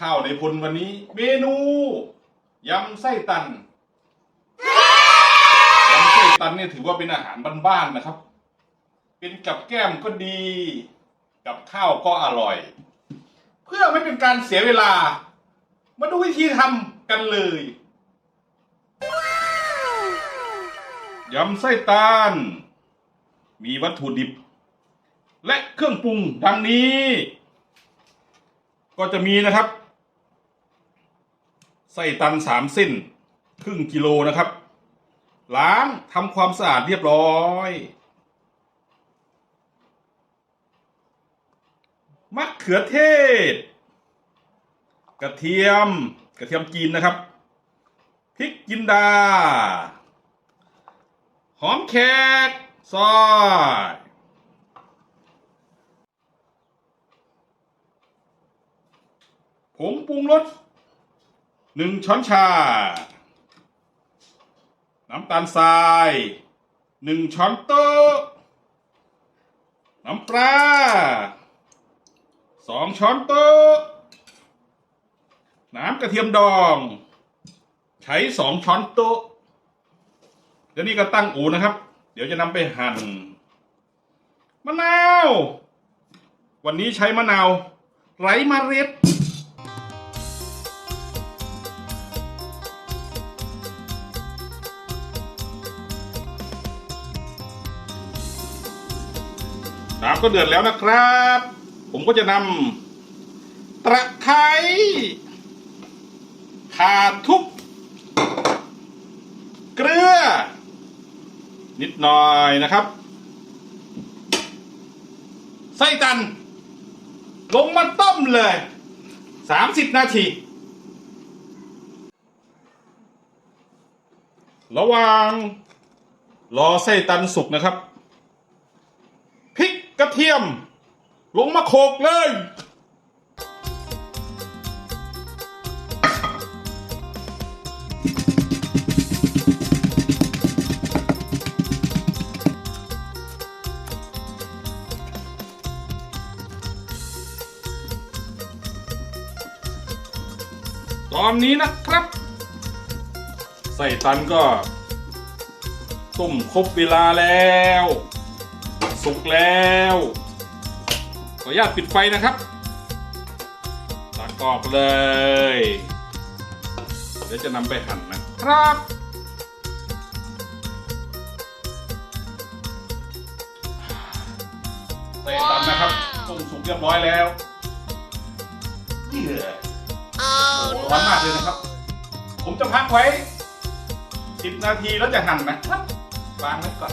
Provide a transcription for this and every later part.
ข้าวในพลวันนี้ เมนูยำไส้ตันยำไส้ตันเนี่ยถือว่าเป็นอาหารบ้านๆนะครับ เป็นกับแก้มก็ดี กับข้าวก็อร่อย เพื่อไม่เป็นการเสียเวลา มาดูวิธีทำกันเลยยำไส้ตันมีวัตถุดิบ และเครื่องปรุงดังนี้ ก็จะมีนะครับ ไส้ตันสามเส้น ครึ่งกิโลนะครับ ล้างทำความสะอาดเรียบร้อย มะเขือเทศ กระเทียม กระเทียมจีนนะครับ พริกจินดา หอมแขกซอยผงปรุงรส หนึ่งช้อนชา น้ำตาลทรายหนึ่งช้อนโต๊ะ น้ำปลาสองช้อนโต๊ะ น้ำกระเทียมดอง ใช้สองช้อนโต๊ะเดี๋ยวนี้ก็ตั้งอูนะครับ เดี๋ยวจะนำไปหั่นมะนาว วันนี้ใช้มะนาว ไร้เมล็ด น้ำก็เดือดแล้วนะครับ ผมก็จะนำตะไคร้ข่าทุบเกลือ นิดหน่อยนะครับ ไส้ตัน ลงมาต้มเลยสามสิบนาที ระหว่างรอไส้ตันสุกนะครับ กระเทียม ลงมาโขกเลย ตอนนี้นะครับ ใส่ตันก็ ต้มครบเวลาแล้ว สุกแล้วขออนุญาตปิดไฟนะครับตักกรอกเลย เดี๋ยวจะนำไปหั่นนะครับใส่ตันนะครับต้มสุกเรียบร้อยแล้วนี่เลยโอ้โหร้อนมากเลยนะครับ ผมจะพักไว้ 10 นาทีแล้วจะหั่นนะครับวางไว้ก่อน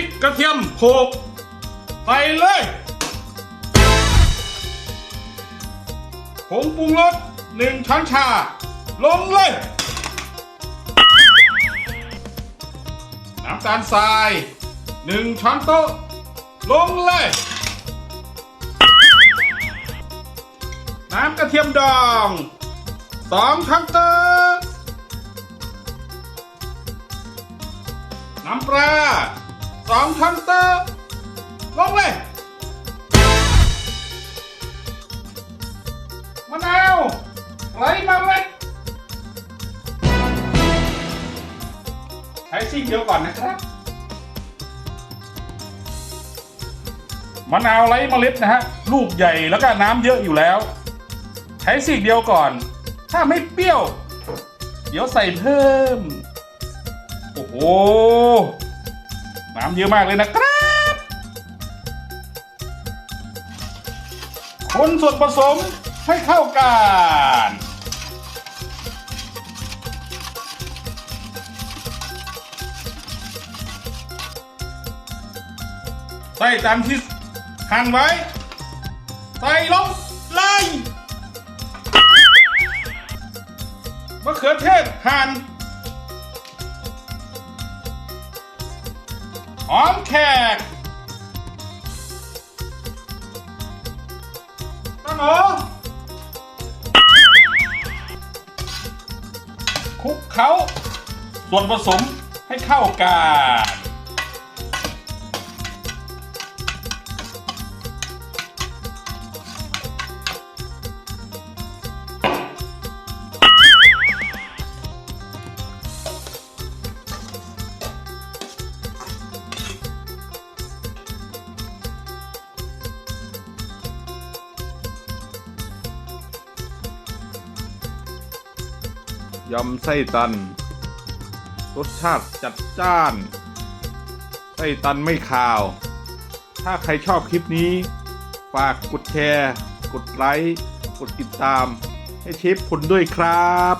ริกกระเทียมโขกใส่เลยผงปรุงรสหนึ่งช้อนชา ลงเลย น้ำตาลทรายหนึ่งช้อนโต๊ะ ลงเลย น้ำกระเทียมดองสองช้อนโต๊ะน้ำปลา สองช้อนโต๊ะลงเลยมะนาวไหลมาเลยใช้ซีกเดียวก่อนนะครับมะนาวไร้เมล็ดนะฮะลูกใหญ่แล้วก็น้ำเยอะอยู่แล้ว ใช้ซีกเดียวก่อน ถ้าไม่เปรี้ยว เดี๋ยวใส่เพิ่ม โอ้โห น้ำเยอะมากเลยนะครับ คนส่วนผสมให้เข้ากันใส่ตามที่หั่นไว้ ใส่ลงเลยมะเขือเทศหั่น อมแขกตั้งเหรอคลุกเขาส่วนผสมให้เข้ากัน ยำไส้ตัน รสชาติจัดจ้าน ไส้ตันไม่ขาว ถ้าใครชอบคลิปนี้ ฝากกดแชร์ กดไลค์ กดติดตาม ให้เชฟพลด้วยครับ